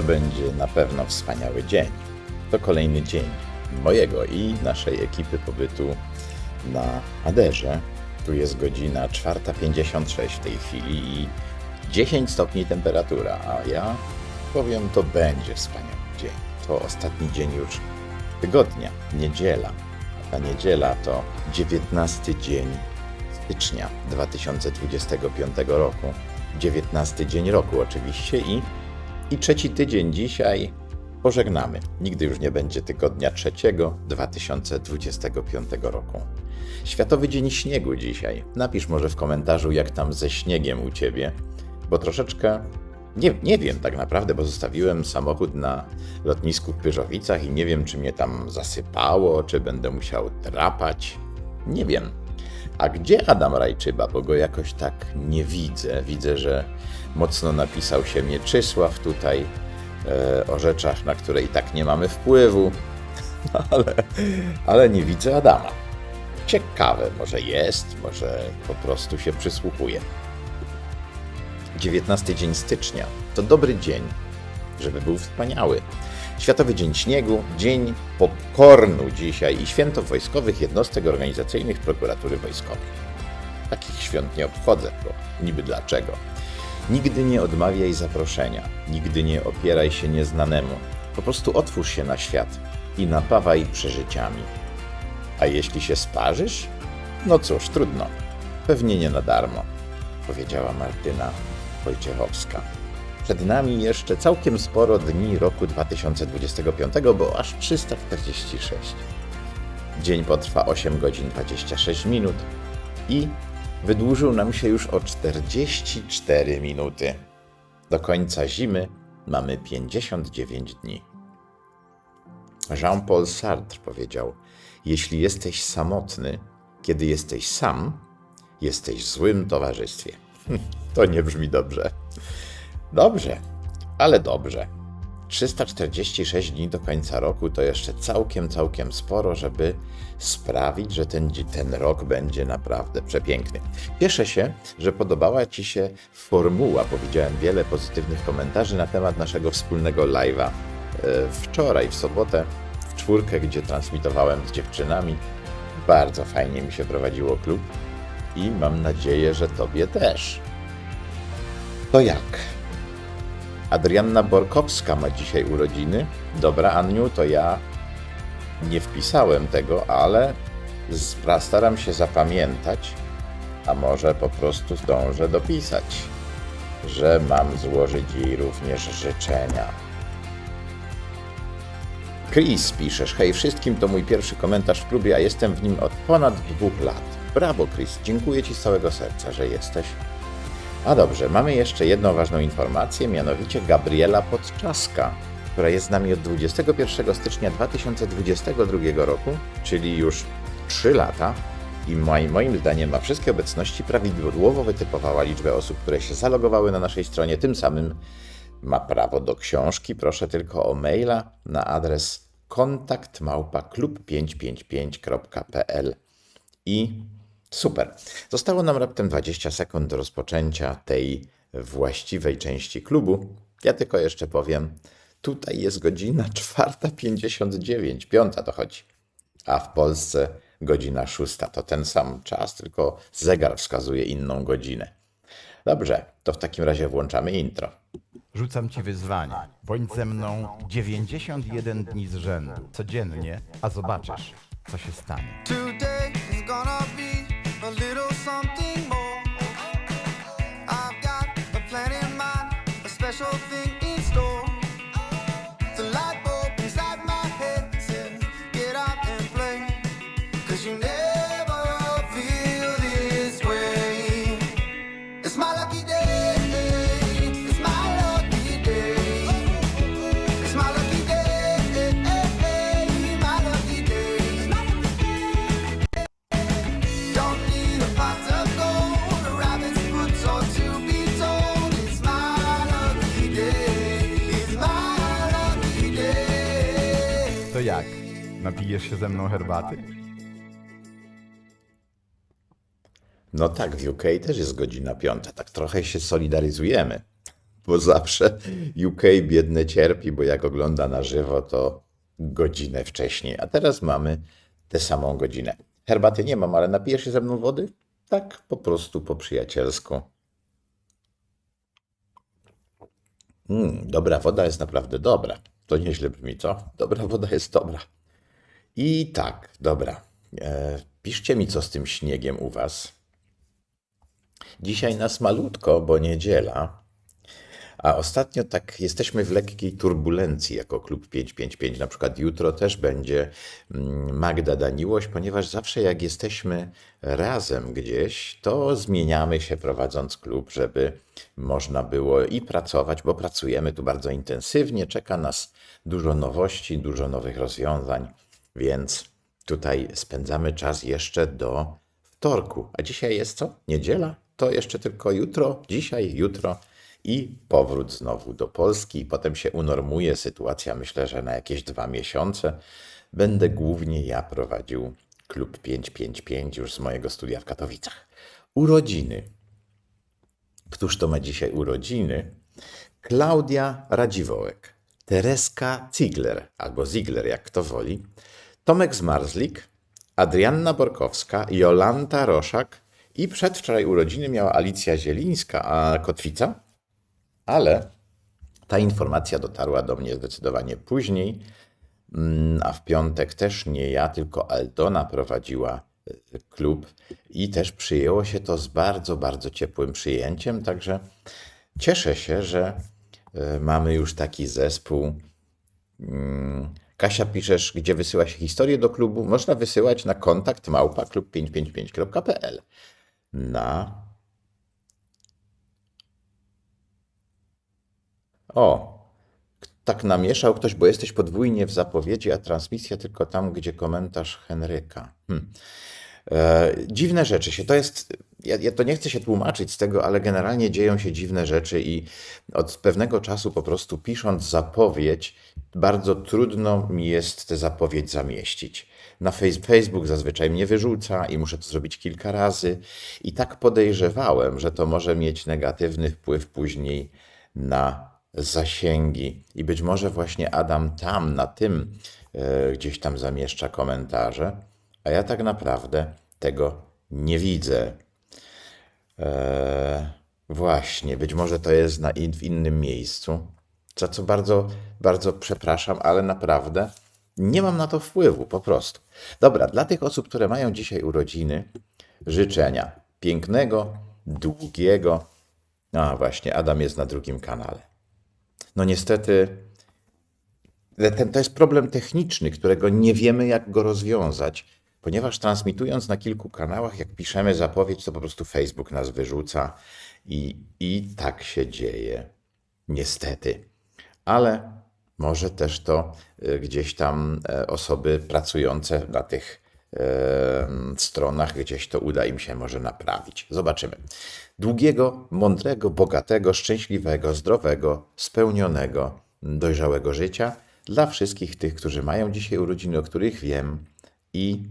To będzie na pewno wspaniały dzień. To kolejny dzień mojego i naszej ekipy pobytu na Aderze. Tu jest godzina 4.56 w tej chwili i 10 stopni temperatura, a ja powiem, to będzie wspaniały dzień. To ostatni dzień już tygodnia, niedziela. Ta niedziela to 19 dzień stycznia 2025 roku. 19 dzień roku oczywiście i, i trzeci tydzień dzisiaj pożegnamy. Nigdy już nie będzie tygodnia trzeciego 2025 roku. Światowy Dzień Śniegu dzisiaj. Napisz może w komentarzu, jak tam ze śniegiem u ciebie, bo troszeczkę nie, nie wiem tak naprawdę, bo zostawiłem samochód na lotnisku w Pyrzowicach i nie wiem, czy mnie tam zasypało, czy będę musiał drapać. Nie wiem. A gdzie Adam Rajczyba, bo go jakoś tak nie widzę. Widzę, że mocno napisał się Mieczysław tutaj e, o rzeczach, na które i tak nie mamy wpływu, ale, ale nie widzę Adama. Ciekawe, może jest, może po prostu się przysłuchuje. 19 dzień stycznia to dobry dzień, żeby był wspaniały. Światowy Dzień Śniegu, Dzień Popcornu dzisiaj i Święto Wojskowych Jednostek Organizacyjnych Prokuratury Wojskowej. Takich świąt nie obchodzę, bo niby dlaczego. Nigdy nie odmawiaj zaproszenia, nigdy nie opieraj się nieznanemu. Po prostu otwórz się na świat i napawaj przeżyciami. A jeśli się sparzysz? No cóż, trudno. Pewnie nie na darmo, powiedziała Martyna Wojciechowska. Przed nami jeszcze całkiem sporo dni roku 2025, bo aż 346. Dzień potrwa 8 godzin 26 minut i wydłużył nam się już o 44 minuty. Do końca zimy mamy 59 dni. Jean-Paul Sartre powiedział: Jeśli jesteś samotny, kiedy jesteś sam, jesteś w złym towarzystwie. To nie brzmi dobrze. Dobrze, ale dobrze. 346 dni do końca roku to jeszcze całkiem, całkiem sporo, żeby sprawić, że ten, ten rok będzie naprawdę przepiękny. Cieszę się, że podobała Ci się formuła, bo widziałem wiele pozytywnych komentarzy na temat naszego wspólnego live'a e, wczoraj, w sobotę, w czwórkę, gdzie transmitowałem z dziewczynami. Bardzo fajnie mi się prowadziło klub i mam nadzieję, że Tobie też. To jak? Adrianna Borkowska ma dzisiaj urodziny. Dobra, Anniu, to ja nie wpisałem tego, ale staram się zapamiętać, a może po prostu zdążę dopisać, że mam złożyć jej również życzenia. Chris, piszesz, hej wszystkim, to mój pierwszy komentarz w klubie, a jestem w nim od ponad dwóch lat. Brawo, Chris, dziękuję Ci z całego serca, że jesteś. A dobrze, mamy jeszcze jedną ważną informację, mianowicie Gabriela Podczaska, która jest z nami od 21 stycznia 2022 roku, czyli już 3 lata i moim, zdaniem ma wszystkie obecności, prawidłowo wytypowała liczbę osób, które się zalogowały na naszej stronie, tym samym ma prawo do książki. Proszę tylko o maila na adres kontakt klub555.pl i super. Zostało nam raptem 20 sekund do rozpoczęcia tej właściwej części klubu. Ja tylko jeszcze powiem, tutaj jest godzina 4.59, piąta to chodzi, a w Polsce godzina 6. To ten sam czas, tylko zegar wskazuje inną godzinę. Dobrze, to w takim razie włączamy intro. Rzucam ci wyzwanie. Bądź ze mną 91 dni z rzędu, codziennie, a zobaczysz, co się stanie. Jak? Napijesz się ze mną herbaty? No tak, w UK też jest godzina piąta, tak trochę się solidaryzujemy. bo zawsze UK biedne cierpi, bo jak ogląda na żywo, to godzinę wcześniej. A teraz mamy tę samą godzinę. Herbaty nie mam, ale napijesz się ze mną wody? Tak, po prostu po przyjacielsku. Mm, dobra woda jest naprawdę dobra. To nieźle brzmi, co? Dobra woda jest dobra. I tak, dobra. E, piszcie mi, co z tym śniegiem u Was. Dzisiaj nas malutko, bo niedziela. A ostatnio tak jesteśmy w lekkiej turbulencji jako klub 555. Na przykład jutro też będzie mm, Magda Daniłoś, ponieważ zawsze jak jesteśmy razem gdzieś, to zmieniamy się prowadząc klub, żeby można było i pracować, bo pracujemy tu bardzo intensywnie. Czeka nas dużo nowości, dużo nowych rozwiązań, więc tutaj spędzamy czas jeszcze do wtorku. A dzisiaj jest co? Niedziela? To jeszcze tylko jutro, dzisiaj, jutro i powrót znowu do Polski. Potem się unormuje sytuacja, myślę, że na jakieś dwa miesiące. Będę głównie ja prowadził klub 555 już z mojego studia w Katowicach. Urodziny. Któż to ma dzisiaj urodziny? Klaudia Radziwołek, Tereska Ziegler, albo Ziegler, jak kto woli, Tomek Zmarzlik, Adrianna Borkowska, Jolanta Roszak i przedwczoraj urodziny miała Alicja Zielińska, a Kotwica, ale ta informacja dotarła do mnie zdecydowanie później, Mm, a w piątek też nie ja, tylko Aldona prowadziła y, klub i też przyjęło się to z bardzo, bardzo ciepłym przyjęciem, także cieszę się, że y, mamy już taki zespół. Mm, Kasia, piszesz, gdzie wysyła się historię do klubu? Można wysyłać na kontakt małpa klub555.pl na O, tak namieszał ktoś, bo jesteś podwójnie w zapowiedzi, a transmisja tylko tam, gdzie komentarz Henryka. Hmm. E, dziwne rzeczy się, to jest, ja, ja to nie chcę się tłumaczyć z tego, ale generalnie dzieją się dziwne rzeczy i od pewnego czasu po prostu pisząc zapowiedź, bardzo trudno mi jest tę zapowiedź zamieścić. Na Face- Facebook zazwyczaj mnie wyrzuca i muszę to zrobić kilka razy. I tak podejrzewałem, że to może mieć negatywny wpływ później na zasięgi. I być może właśnie Adam tam, na tym e, gdzieś tam zamieszcza komentarze, a ja tak naprawdę tego nie widzę. E, właśnie, być może to jest na in, w innym miejscu, za co bardzo, bardzo przepraszam, ale naprawdę nie mam na to wpływu, po prostu. Dobra, dla tych osób, które mają dzisiaj urodziny, życzenia pięknego, długiego. A właśnie, Adam jest na drugim kanale. No niestety, ten, to jest problem techniczny, którego nie wiemy, jak go rozwiązać, ponieważ transmitując na kilku kanałach, jak piszemy zapowiedź, to po prostu Facebook nas wyrzuca i, i tak się dzieje. Niestety. Ale może też to y, gdzieś tam e, osoby pracujące na tych e, stronach, gdzieś to uda im się może naprawić. Zobaczymy. Długiego, mądrego, bogatego, szczęśliwego, zdrowego, spełnionego, dojrzałego życia dla wszystkich tych, którzy mają dzisiaj urodziny, o których wiem i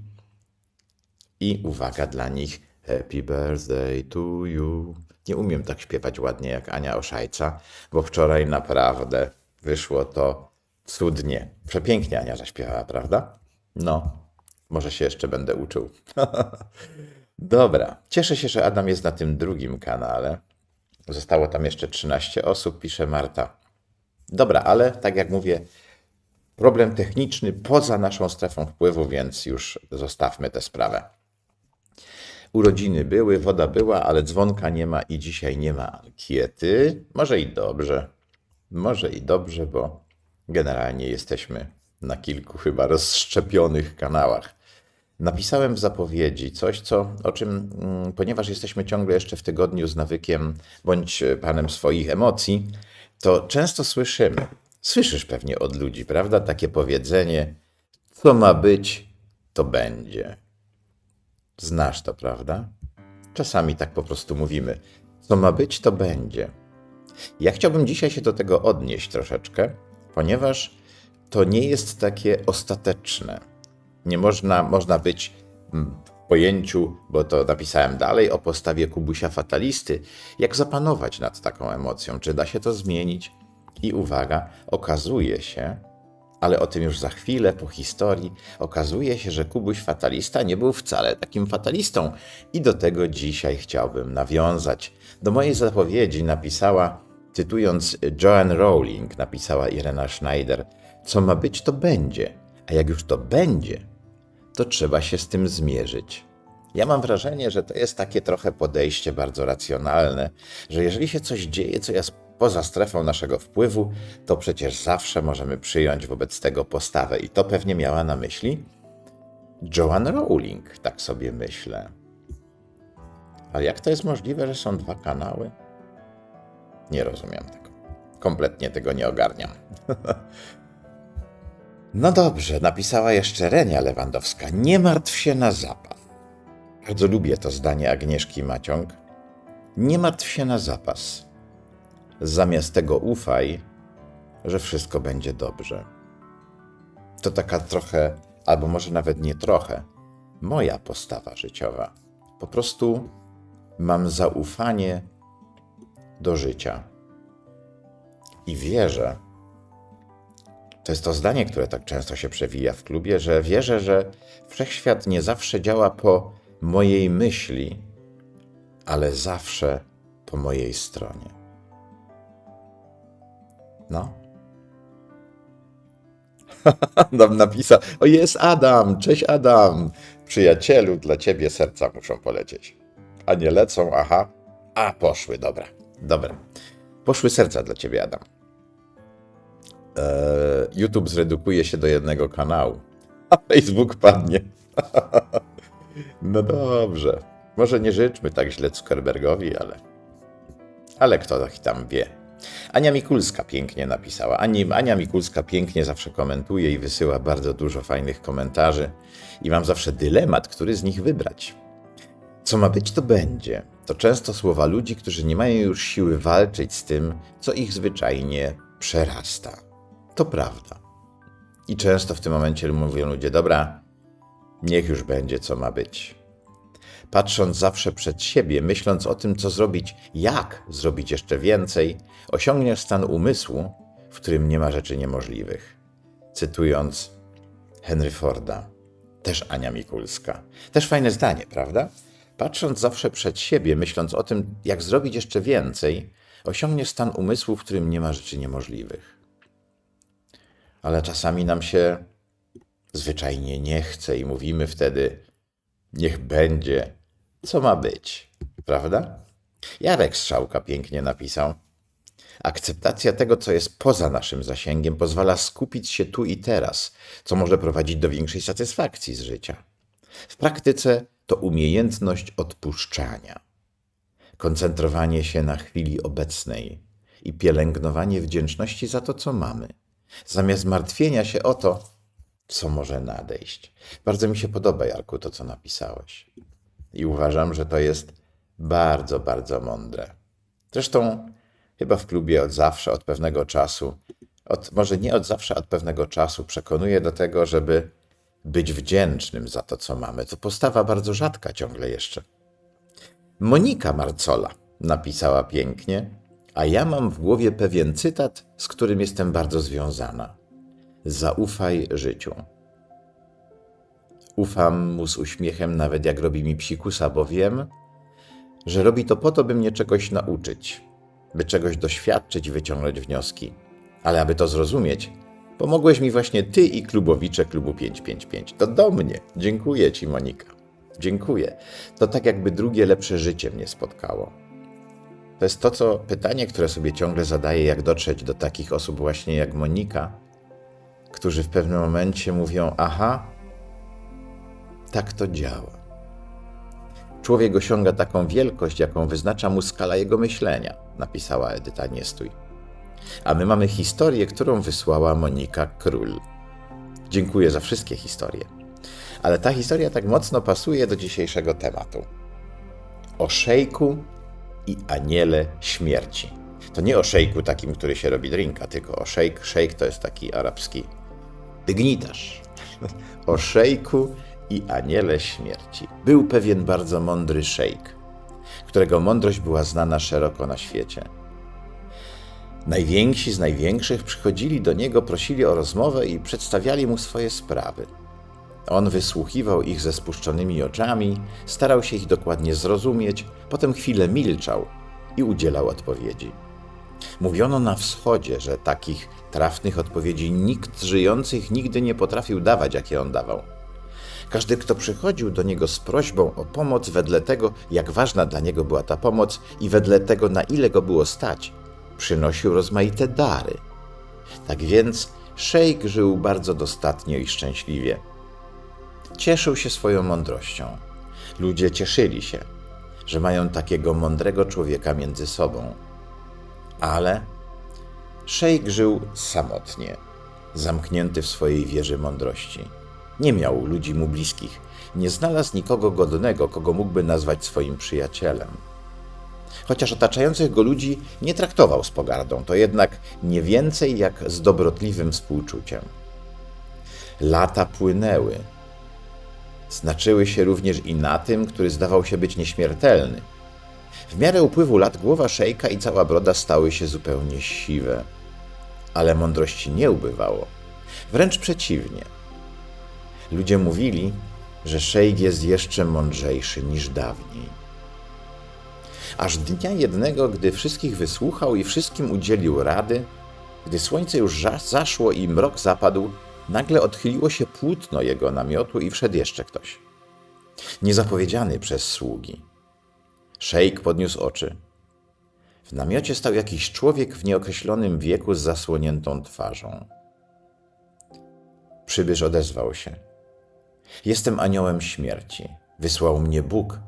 i uwaga dla nich, Happy birthday to you. Nie umiem tak śpiewać ładnie jak Ania Oszajca, bo wczoraj naprawdę wyszło to cudnie. Przepięknie Ania zaśpiewała, prawda? No, może się jeszcze będę uczył. Dobra, cieszę się, że Adam jest na tym drugim kanale. Zostało tam jeszcze 13 osób, pisze Marta. Dobra, ale tak jak mówię, problem techniczny poza naszą strefą wpływu, więc już zostawmy tę sprawę. Urodziny były, woda była, ale dzwonka nie ma i dzisiaj nie ma ankiety. Może i dobrze. Może i dobrze, bo generalnie jesteśmy na kilku chyba rozszczepionych kanałach. Napisałem w zapowiedzi coś, co, o czym, mm, ponieważ jesteśmy ciągle jeszcze w tygodniu z nawykiem bądź e, panem swoich emocji, to często słyszymy, słyszysz pewnie od ludzi, prawda? Takie powiedzenie, co ma być, to będzie. Znasz to, prawda? Czasami tak po prostu mówimy. Co ma być, to będzie. Ja chciałbym dzisiaj się do tego odnieść troszeczkę, ponieważ to nie jest takie ostateczne. Nie można, można być mm, pojęciu, bo to napisałem dalej, o postawie Kubusia fatalisty, jak zapanować nad taką emocją, czy da się to zmienić. I uwaga, okazuje się, ale o tym już za chwilę, po historii, okazuje się, że Kubuś fatalista nie był wcale takim fatalistą. I do tego dzisiaj chciałbym nawiązać. Do mojej zapowiedzi napisała, cytując Joanne Rowling, napisała Irena Schneider, co ma być, to będzie, a jak już to będzie, to trzeba się z tym zmierzyć. Ja mam wrażenie, że to jest takie trochę podejście bardzo racjonalne, że jeżeli się coś dzieje, co jest poza strefą naszego wpływu, to przecież zawsze możemy przyjąć wobec tego postawę. I to pewnie miała na myśli Joanne Rowling, tak sobie myślę. Ale jak to jest możliwe, że są dwa kanały? Nie rozumiem tego. Kompletnie tego nie ogarniam. No dobrze, napisała jeszcze Renia Lewandowska. Nie martw się na zapas. Bardzo lubię to zdanie Agnieszki Maciąg. Nie martw się na zapas. Zamiast tego ufaj, że wszystko będzie dobrze. To taka trochę, albo może nawet nie trochę, moja postawa życiowa. Po prostu mam zaufanie do życia. I wierzę, to jest to zdanie, które tak często się przewija w klubie, że wierzę, że wszechświat nie zawsze działa po mojej myśli, ale zawsze po mojej stronie. No. Adam napisał: O, jest Adam, cześć Adam. Przyjacielu, dla ciebie serca muszą polecieć. A nie lecą, aha. A, poszły, dobra, dobra. Poszły serca dla ciebie, Adam. Eee, YouTube zredukuje się do jednego kanału, a Facebook padnie. no dobrze. Może nie życzmy tak źle Zuckerbergowi, ale. Ale kto tam wie. Ania Mikulska pięknie napisała. Ani, Ania Mikulska pięknie zawsze komentuje i wysyła bardzo dużo fajnych komentarzy. I mam zawsze dylemat, który z nich wybrać. Co ma być, to będzie. To często słowa ludzi, którzy nie mają już siły walczyć z tym, co ich zwyczajnie przerasta. To prawda. I często w tym momencie mówią ludzie: Dobra, niech już będzie, co ma być. Patrząc zawsze przed siebie, myśląc o tym, co zrobić, jak zrobić jeszcze więcej, osiągniesz stan umysłu, w którym nie ma rzeczy niemożliwych. Cytując Henry Forda, też Ania Mikulska. Też fajne zdanie, prawda? Patrząc zawsze przed siebie, myśląc o tym, jak zrobić jeszcze więcej, osiągniesz stan umysłu, w którym nie ma rzeczy niemożliwych. Ale czasami nam się zwyczajnie nie chce i mówimy wtedy: Niech będzie, co ma być, prawda? Jarek Strzałka pięknie napisał. Akceptacja tego, co jest poza naszym zasięgiem, pozwala skupić się tu i teraz, co może prowadzić do większej satysfakcji z życia. W praktyce to umiejętność odpuszczania, koncentrowanie się na chwili obecnej i pielęgnowanie wdzięczności za to, co mamy, zamiast martwienia się o to, co może nadejść. Bardzo mi się podoba, Jarku, to, co napisałeś. I uważam, że to jest bardzo, bardzo mądre. Zresztą chyba w klubie od zawsze, od pewnego czasu, od, może nie od zawsze, od pewnego czasu przekonuję do tego, żeby być wdzięcznym za to, co mamy. To postawa bardzo rzadka ciągle jeszcze. Monika Marcola napisała pięknie, a ja mam w głowie pewien cytat, z którym jestem bardzo związana. Zaufaj życiu. Ufam mu z uśmiechem, nawet jak robi mi psikusa, bo wiem, że robi to po to, by mnie czegoś nauczyć, by czegoś doświadczyć i wyciągnąć wnioski. Ale aby to zrozumieć, pomogłeś mi właśnie ty i klubowicze klubu 555. To do mnie. Dziękuję ci, Monika. Dziękuję. To tak jakby drugie lepsze życie mnie spotkało. To jest to, co pytanie, które sobie ciągle zadaję, jak dotrzeć do takich osób właśnie jak Monika, którzy w pewnym momencie mówią: Aha, tak to działa. Człowiek osiąga taką wielkość, jaką wyznacza mu skala jego myślenia, napisała Edyta Niestój. A my mamy historię, którą wysłała Monika Król. Dziękuję za wszystkie historie. Ale ta historia tak mocno pasuje do dzisiejszego tematu. O szejku i aniele śmierci. To nie o szejku takim, który się robi drinka, tylko o szejk. Szejk to jest taki arabski dygnitarz. O szejku i aniele śmierci. Był pewien bardzo mądry szejk, którego mądrość była znana szeroko na świecie. Najwięksi z największych przychodzili do niego, prosili o rozmowę i przedstawiali mu swoje sprawy. On wysłuchiwał ich ze spuszczonymi oczami, starał się ich dokładnie zrozumieć, potem chwilę milczał i udzielał odpowiedzi. Mówiono na wschodzie, że takich trafnych odpowiedzi nikt żyjących nigdy nie potrafił dawać, jakie on dawał. Każdy, kto przychodził do niego z prośbą o pomoc, wedle tego, jak ważna dla niego była ta pomoc i wedle tego, na ile go było stać, przynosił rozmaite dary. Tak więc szejk żył bardzo dostatnio i szczęśliwie. Cieszył się swoją mądrością. Ludzie cieszyli się, że mają takiego mądrego człowieka między sobą. Ale szejk żył samotnie, zamknięty w swojej wieży mądrości. Nie miał ludzi mu bliskich, nie znalazł nikogo godnego, kogo mógłby nazwać swoim przyjacielem. Chociaż otaczających go ludzi nie traktował z pogardą, to jednak nie więcej jak z dobrotliwym współczuciem. Lata płynęły. Znaczyły się również i na tym, który zdawał się być nieśmiertelny. W miarę upływu lat głowa szejka i cała broda stały się zupełnie siwe. Ale mądrości nie ubywało. Wręcz przeciwnie. Ludzie mówili, że szejk jest jeszcze mądrzejszy niż dawniej. Aż dnia jednego, gdy wszystkich wysłuchał i wszystkim udzielił rady, gdy słońce już zaszło i mrok zapadł, nagle odchyliło się płótno jego namiotu i wszedł jeszcze ktoś. Niezapowiedziany przez sługi. Szejk podniósł oczy. W namiocie stał jakiś człowiek w nieokreślonym wieku z zasłoniętą twarzą. Przybysz odezwał się. Jestem aniołem śmierci. Wysłał mnie Bóg,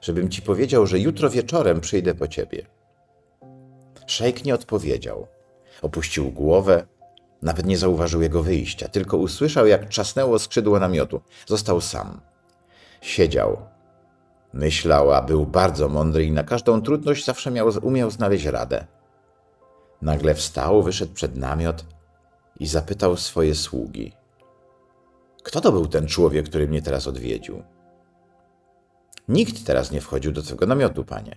żebym ci powiedział, że jutro wieczorem przyjdę po ciebie. Szejk nie odpowiedział. Opuścił głowę, nawet nie zauważył jego wyjścia, tylko usłyszał, jak trzasnęło skrzydło namiotu. Został sam. Siedział. Myślał, a był bardzo mądry i na każdą trudność zawsze miał, umiał znaleźć radę. Nagle wstał, wyszedł przed namiot i zapytał swoje sługi. Kto to był ten człowiek, który mnie teraz odwiedził? Nikt teraz nie wchodził do twego namiotu, panie.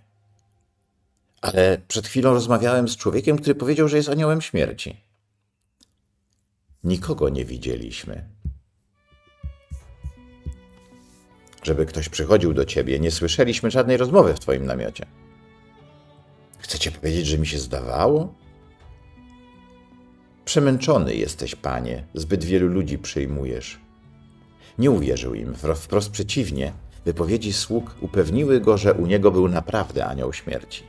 Ale przed chwilą rozmawiałem z człowiekiem, który powiedział, że jest aniołem śmierci. Nikogo nie widzieliśmy. Żeby ktoś przychodził do ciebie, nie słyszeliśmy żadnej rozmowy w twoim namiocie. Chcecie powiedzieć, że mi się zdawało? Przemęczony jesteś, panie, zbyt wielu ludzi przyjmujesz. Nie uwierzył im, wprost przeciwnie, wypowiedzi sług upewniły go, że u niego był naprawdę anioł śmierci.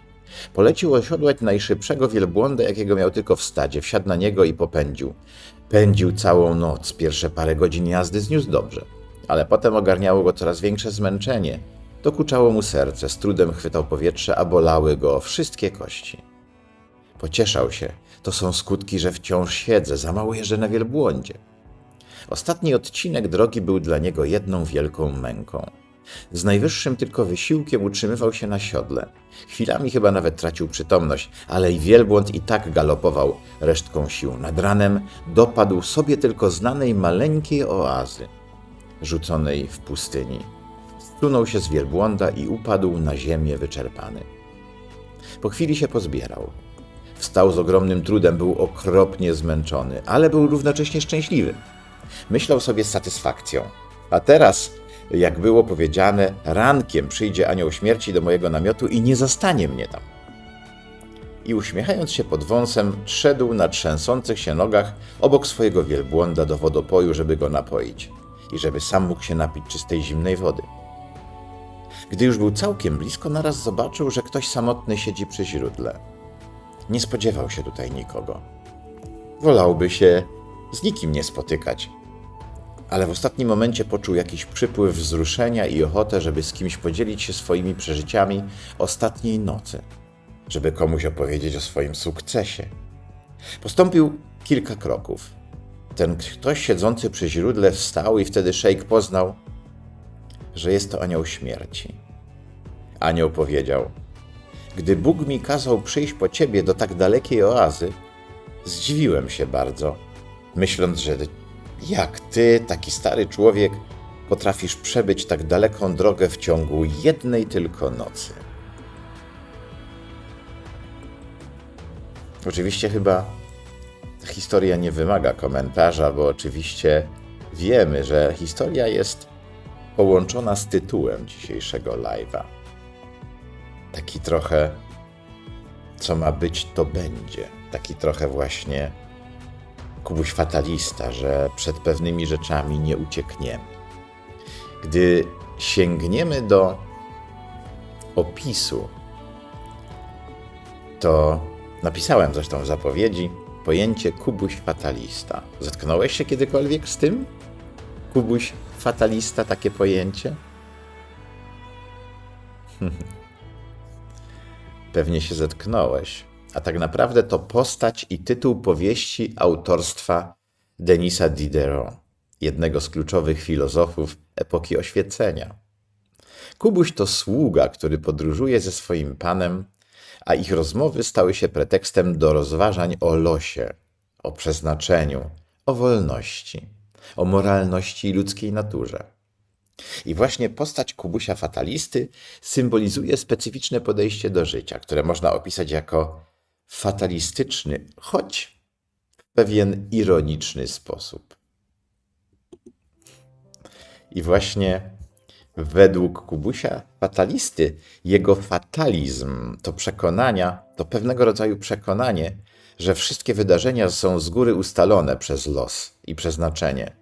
Polecił osiodłać najszybszego wielbłąda, jakiego miał tylko w stadzie, wsiadł na niego i popędził. Pędził całą noc, pierwsze parę godzin jazdy zniósł dobrze, ale potem ogarniało go coraz większe zmęczenie. Dokuczało mu serce, z trudem chwytał powietrze, a bolały go wszystkie kości. Pocieszał się. To są skutki, że wciąż siedzę, za mało jeżdżę na wielbłądzie. Ostatni odcinek drogi był dla niego jedną wielką męką. Z najwyższym tylko wysiłkiem utrzymywał się na siodle. Chwilami chyba nawet tracił przytomność, ale i wielbłąd i tak galopował resztką sił. Nad ranem dopadł sobie tylko znanej maleńkiej oazy, rzuconej w pustyni. Stunął się z wielbłąda i upadł na ziemię wyczerpany. Po chwili się pozbierał. Wstał z ogromnym trudem, był okropnie zmęczony, ale był równocześnie szczęśliwy. Myślał sobie z satysfakcją. A teraz, jak było powiedziane, rankiem przyjdzie anioł śmierci do mojego namiotu i nie zastanie mnie tam. I uśmiechając się pod wąsem, szedł na trzęsących się nogach obok swojego wielbłąda do wodopoju, żeby go napoić i żeby sam mógł się napić czystej zimnej wody. Gdy już był całkiem blisko, naraz zobaczył, że ktoś samotny siedzi przy źródle. Nie spodziewał się tutaj nikogo. Wolałby się z nikim nie spotykać, ale w ostatnim momencie poczuł jakiś przypływ wzruszenia i ochotę, żeby z kimś podzielić się swoimi przeżyciami ostatniej nocy, żeby komuś opowiedzieć o swoim sukcesie. Postąpił kilka kroków. Ten ktoś siedzący przy źródle wstał i wtedy szejk poznał, że jest to anioł śmierci. Anioł powiedział: Gdy Bóg mi kazał przyjść po ciebie do tak dalekiej oazy, zdziwiłem się bardzo, myśląc, że jak ty, taki stary człowiek, potrafisz przebyć tak daleką drogę w ciągu jednej tylko nocy? Oczywiście chyba ta historia nie wymaga komentarza, bo oczywiście wiemy, że historia jest połączona z tytułem dzisiejszego live'a. Taki trochę co ma być, to będzie. Taki trochę właśnie Kubuś fatalista, że przed pewnymi rzeczami nie uciekniemy. Gdy sięgniemy do opisu, to napisałem zresztą w zapowiedzi pojęcie Kubuś fatalista. Zetknąłeś się kiedykolwiek z tym? Kubuś fatalista, takie pojęcie? Pewnie się zetknąłeś, a tak naprawdę to postać i tytuł powieści autorstwa Denisa Diderot, jednego z kluczowych filozofów epoki oświecenia. Kubuś to sługa, który podróżuje ze swoim panem, a ich rozmowy stały się pretekstem do rozważań o losie, o przeznaczeniu, o wolności, o moralności i ludzkiej naturze. I właśnie postać Kubusia fatalisty symbolizuje specyficzne podejście do życia, które można opisać jako fatalistyczny, choć w pewien ironiczny sposób. I właśnie według Kubusia fatalisty, jego fatalizm to przekonania, to pewnego rodzaju przekonanie, że wszystkie wydarzenia są z góry ustalone przez los i przeznaczenie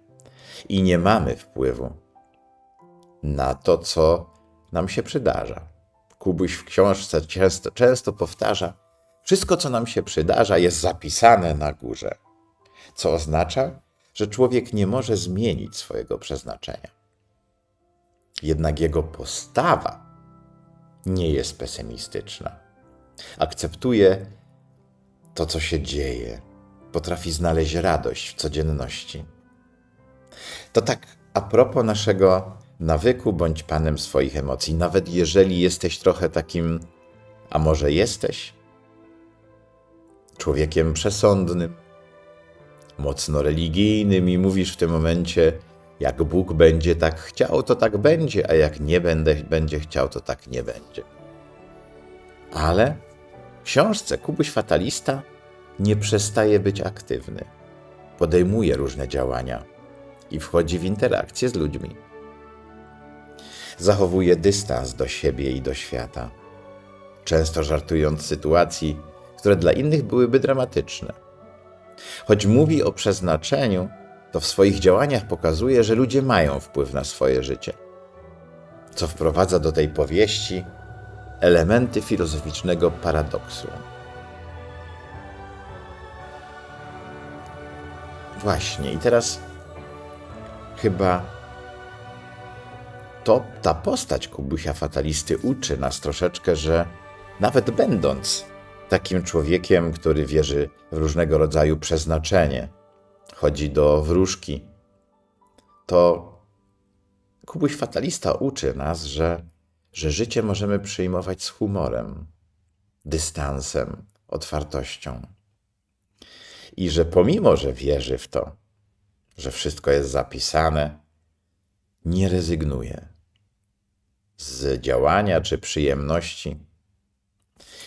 i nie mamy wpływu na to, co nam się przydarza. Kubuś w książce często, często powtarza: Wszystko, co nam się przydarza, jest zapisane na górze, co oznacza, że człowiek nie może zmienić swojego przeznaczenia. Jednak jego postawa nie jest pesymistyczna. Akceptuje to, co się dzieje, potrafi znaleźć radość w codzienności. To tak a propos naszego nawyku, bądź panem swoich emocji, nawet jeżeli jesteś trochę takim, a może jesteś człowiekiem przesądnym, mocno religijnym i mówisz w tym momencie, jak Bóg będzie tak chciał, to tak będzie, a jak nie będę, będzie chciał, to tak nie będzie. Ale w książce Kubuś Fatalista nie przestaje być aktywny. Podejmuje różne działania i wchodzi w interakcję z ludźmi. Zachowuje dystans do siebie i do świata, często żartując z sytuacji, które dla innych byłyby dramatyczne. Choć mówi o przeznaczeniu, to w swoich działaniach pokazuje, że ludzie mają wpływ na swoje życie, co wprowadza do tej powieści elementy filozoficznego paradoksu. Właśnie, i teraz chyba to ta postać Kubusia Fatalisty uczy nas troszeczkę, że nawet będąc takim człowiekiem, który wierzy w różnego rodzaju przeznaczenie, chodzi do wróżki, to Kubuś Fatalista uczy nas, że, że życie możemy przyjmować z humorem, dystansem, otwartością. I że pomimo, że wierzy w to, że wszystko jest zapisane, nie rezygnuje z działania czy przyjemności.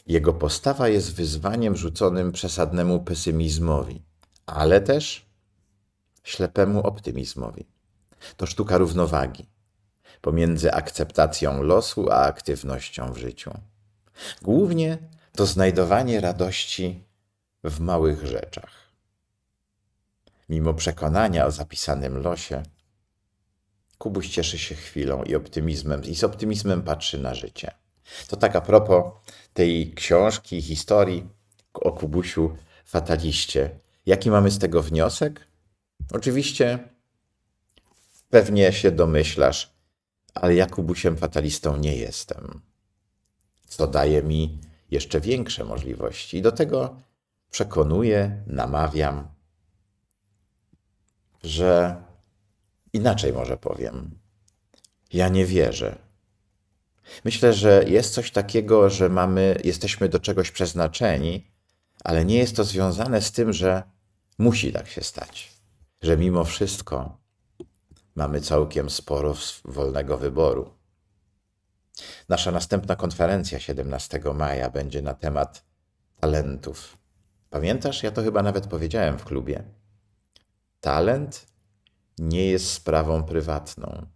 Jego postawa jest wyzwaniem rzuconym przesadnemu pesymizmowi, ale też ślepemu optymizmowi. To sztuka równowagi pomiędzy akceptacją losu a aktywnością w życiu. Głównie to znajdowanie radości w małych rzeczach. Mimo przekonania o zapisanym losie, Kubuś cieszy się chwilą i optymizmem, i z optymizmem patrzy na życie. To tak a propos tej książki, historii o Kubusiu fataliście. Jaki mamy z tego wniosek? Oczywiście pewnie się domyślasz, ale ja Kubusiem fatalistą nie jestem. Co daje mi jeszcze większe możliwości. I do tego przekonuję, namawiam, że inaczej może powiem. Ja nie wierzę. Myślę, że jest coś takiego, że mamy, jesteśmy do czegoś przeznaczeni, ale nie jest to związane z tym, że musi tak się stać. Że mimo wszystko mamy całkiem sporo wolnego wyboru. Nasza następna konferencja 17 maja będzie na temat talentów. Pamiętasz, ja to chyba nawet powiedziałem w klubie. Talent nie jest sprawą prywatną.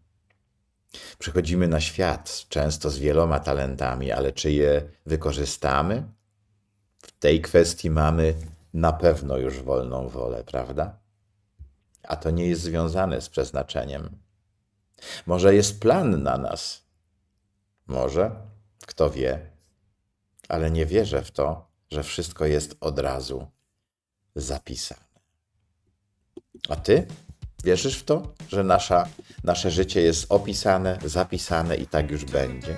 Przychodzimy na świat często z wieloma talentami, ale czy je wykorzystamy? W tej kwestii mamy na pewno już wolną wolę, prawda? A to nie jest związane z przeznaczeniem. Może jest plan na nas. Może, kto wie, ale nie wierzę w to, że wszystko jest od razu zapisane. A ty? Wierzysz w to, że nasza, nasze życie jest opisane, zapisane i tak już będzie?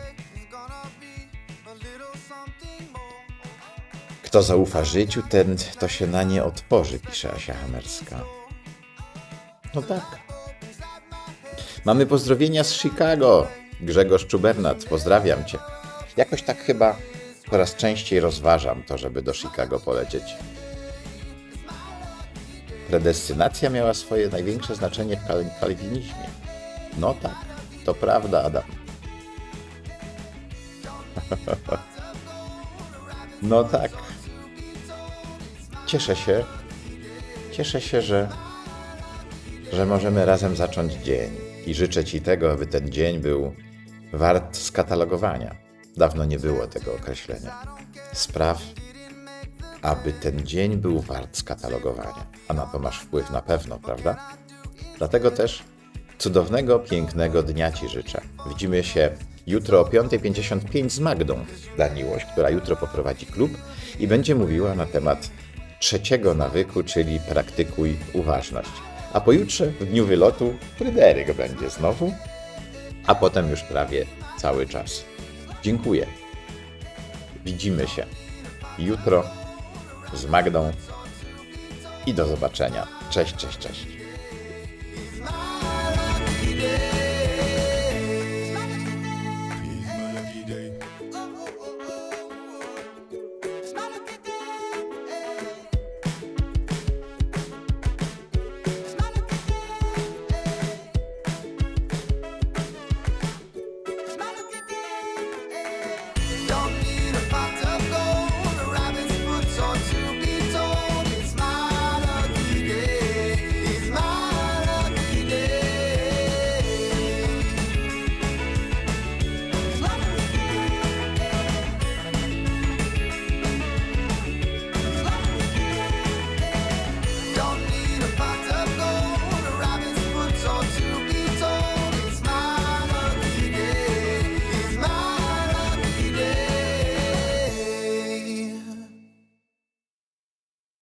Kto zaufa życiu, ten to się na nie otworzy, pisze Asia Hamerska. No tak. Mamy pozdrowienia z Chicago. Grzegorz Czubernat, pozdrawiam cię. Jakoś tak chyba coraz częściej rozważam to, żeby do Chicago polecieć. Predestynacja miała swoje największe znaczenie w kal- kalwinizmie. No tak, to prawda, Adam. No tak. Cieszę się, cieszę się, że, że możemy razem zacząć dzień i życzę Ci tego, aby ten dzień był wart skatalogowania. Dawno nie było tego określenia. Spraw, aby ten dzień był wart skatalogowania. A na to masz wpływ na pewno, prawda? Dlatego też cudownego, pięknego dnia Ci życzę. Widzimy się jutro o 5.55 z Magdą Daniłoś, która jutro poprowadzi klub i będzie mówiła na temat trzeciego nawyku, czyli praktykuj uważność. A pojutrze, w dniu wylotu, Fryderyk będzie znowu, a potem już prawie cały czas. Dziękuję. Widzimy się jutro z Magdą i do zobaczenia. Cześć, cześć, cześć.